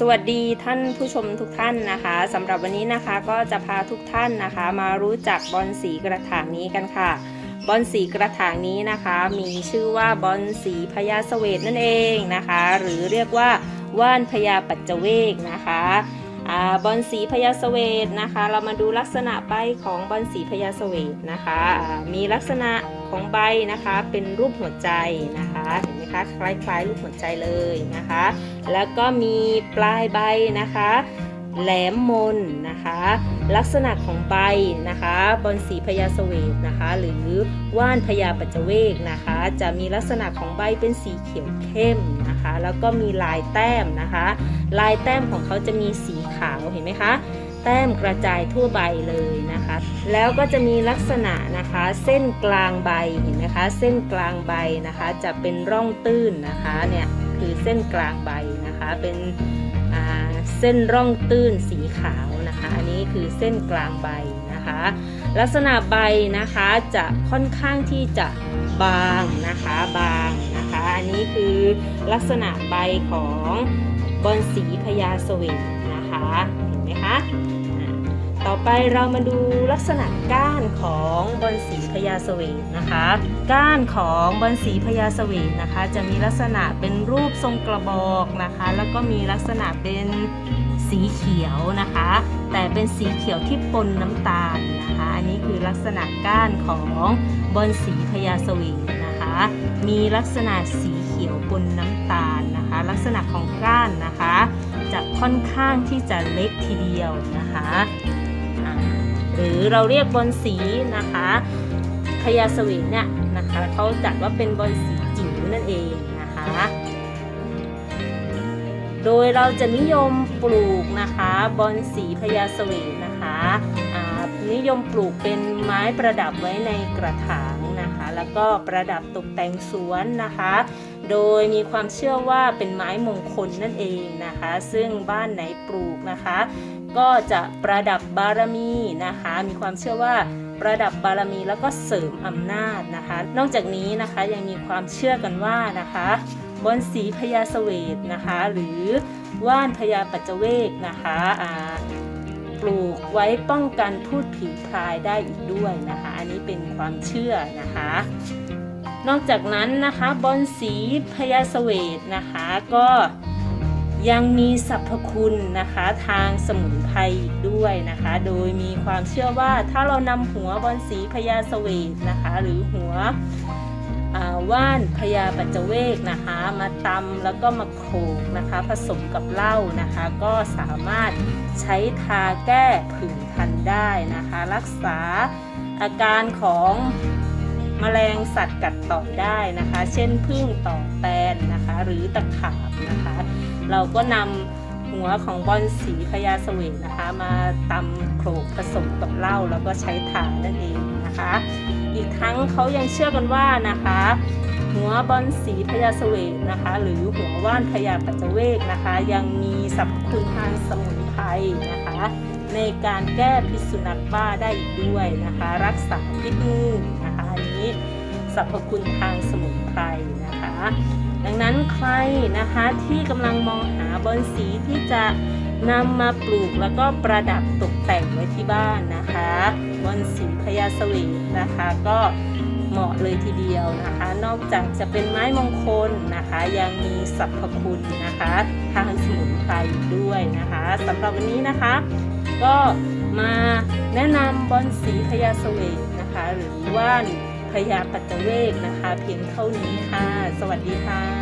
สวัสดีท่านผู้ชมทุกท่านนะคะสำหรับวันนี้นะคะก็จะพาทุกท่านนะคะ มารู้จักบอลสีกระถางนี้กันค่ะ บอลสีกระถางนี้นะคะ มีชื่อว่าบอลสีพญาเสวตนั่นเองนะคะ หรือเรียกว่าว่านพญาปัจเจเวกนะคะ บอลสีพญาเสวตนะคะ เรามาดูลักษณะใบของบอลสีพญาเสวตนะคะมีลักษณะของใบนะคะเป็นรูปหัวใจนะคะเห็นไหมคะคล้ายๆรูปหัวใจเลยนะคะ แล้วก็มีปลายใบนะคะแหลมมนนะคะ ลักษณะของใบนะคะบอนสีพญาเสวตนะคะ หรือว่านพญาปัจเจเวกนะคะ จะมีลักษณะของใบเป็นสีเขียวเข้มนะคะ แล้วก็มีลายแต้มนะคะ ลายแต้มของเขาจะมีสี ขาวเห็นไหมคะ แต้มกระจายทั่วใบเลยนะคะ แล้วก็จะมีลักษณะนะคะ เส้นกลางใบเห็นไหมคะ เส้นกลางใบนะคะ จะเป็นร่องตื้นนะคะเนี่ยคือเส้นกลางใบนะคะ เป็นเส้นร่องตื้นสีขาวนะคะ อันนี้คือเส้นกลางใบนะคะ ลักษณะใบนะคะจะค่อนข้างที่จะบางนะคะบางนะคะอันนี้คือลักษณะใบของบอนสีพญาเสวตนะคะ เห็นไหมคะต่อไปเรามาดูลักษณะก้านของบอนสีพญาเสวตนะคะ ก้านของบอนสีพญาเสวตนะคะ จะมีลักษณะเป็นรูปทรงกระบอกนะคะ แล้วก็มีลักษณะเป็นสีเขียวนะคะ แต่เป็นสีเขียวที่ปนน้ำตาลนะคะ อันนี้คือลักษณะก้านของบอนสีพญาเสวตนะคะ มีลักษณะสีเขียวปนน้ำตาลนะคะ ลักษณะของก้านนะคะ จะค่อนข้างที่จะเล็กทีเดียวนะคะหรือเราเรียกบอลสีนะคะพญาสวีเนี่ยนะคะเขาจัดว่าเป็นบอลสีจิ๋วนั่นเองนะคะ โดยเราจะนิยมปลูกนะคะบอลสีพญาสวีนะคะนิยมปลูกเป็นไม้ประดับไว้ในกระถางนะคะ แล้วก็ประดับตกแต่งสวนนะคะ โดยมีความเชื่อว่าเป็นไม้มงคลนั่นเองนะคะ ซึ่งบ้านไหนปลูกนะคะ ก็จะประดับบารมีนะคะ มีความเชื่อว่าประดับบารมีแล้วก็เสริมอำนาจนะคะ นอกจากนี้นะคะยังมีความเชื่อกันว่านะคะบนสีพญาเสวตนะคะ หรือว่านพญาปัจเจเวกนะคะปลูกไว้ป้องกันพูดผีพรายได้อีกด้วยนะคะ อันนี้เป็นความเชื่อนะคะ นอกจากนั้นนะคะบอนสีพญาเสวตนะคะก็ยังมีสรรพคุณนะคะทางสมุนไพรอีกด้วยนะคะ โดยมีความเชื่อว่าถ้าเรานำหัวบอนสีพญาเสวตนะคะ หรือหัวว่านพญาปัจเจเวกนะคะ มาตำแล้วก็มาโขลกนะคะ ผสมกับเหล้านะคะ ก็สามารถใช้ทาแก้ผื่นคันได้นะคะ รักษาอาการของ แมลงสัตว์กัดต่อยได้นะคะ เช่นพึ่งต่อแตนนะคะ หรือตะขาบนะคะ เราก็นำหัวของบอนสีพญาเสวตนะคะ มาตำโขลกผสมกับเหล้าแล้วก็ใช้ทานนั่นเองนะคะ อีกทั้งเขายังเชื่อกันว่านะคะ หัวบอนสีพญาเสวตนะคะ หรือหัวว่านพญาปัจเจเวกนะคะ ยังมีสรรพคุณทางสมุนไพรนะคะ ในการแก้พิษสุนัขบ้าได้อีกด้วยนะคะ รักษาพิษงู สรรพคุณทางสมุนไพรนะคะ ดังนั้นใครนะคะที่กำลังมองหาบอนสีที่จะนำมาปลูกแล้วก็ประดับตกแต่งไว้ที่บ้านนะคะบอนสีพญาสวีนะคะก็เหมาะเลยทีเดียวนะคะ นอกจากจะเป็นไม้มงคลนะคะ ยังมีสรรพคุณนะคะ ทางสมุนไพรด้วยนะคะสำหรับวันนี้นะคะ ก็มาแนะนำบอนสีพญาเสวตนะคะ หรือว่า พยาปัจเจเวกนะคะ เพียงเท่านี้ค่ะ สวัสดีค่ะ